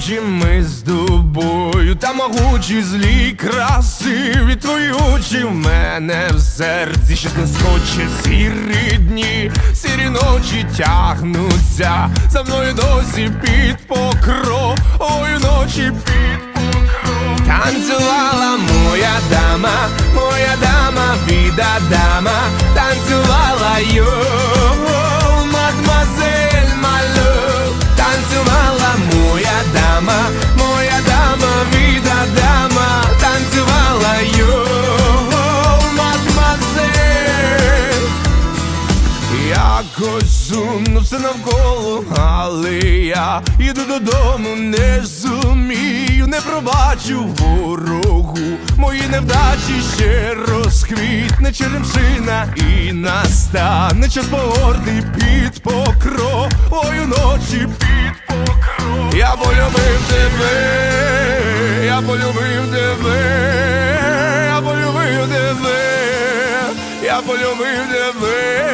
очі ми з тобою, та могучі злі красиві твої очі в мене в серці. Ще не скоче сірі дні, сірі ночі тягнуться. За мною досі під покровою Якось сумно все навколо, але я їду додому, не зумію, не пробачу ворогу. Мої невдачі ще розквітне черемшина і настане час погорди під покровою ночі під покров. Я полюбив тебе, я полюбив тебе, я полюбив тебе, я полюбив тебе.